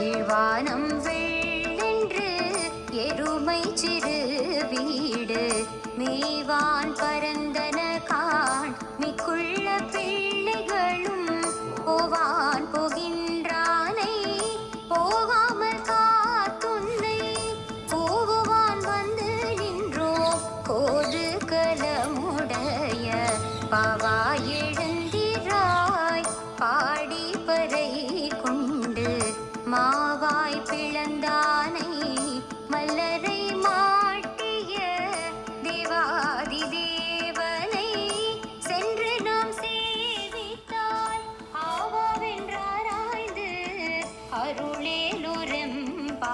கீழ்வானம் வெள்ளென்று எருமை சிறு வீடு. மேவான் பரந்தன கான் மிக்குள்ள பிள்ளைகளும் போவான் போகின்றானை. போகாமல் காத்துன்னை கூவுவான் வந்து நின்றோம். கோது கலமுடைய பாவா அருளேலுரம்பாவா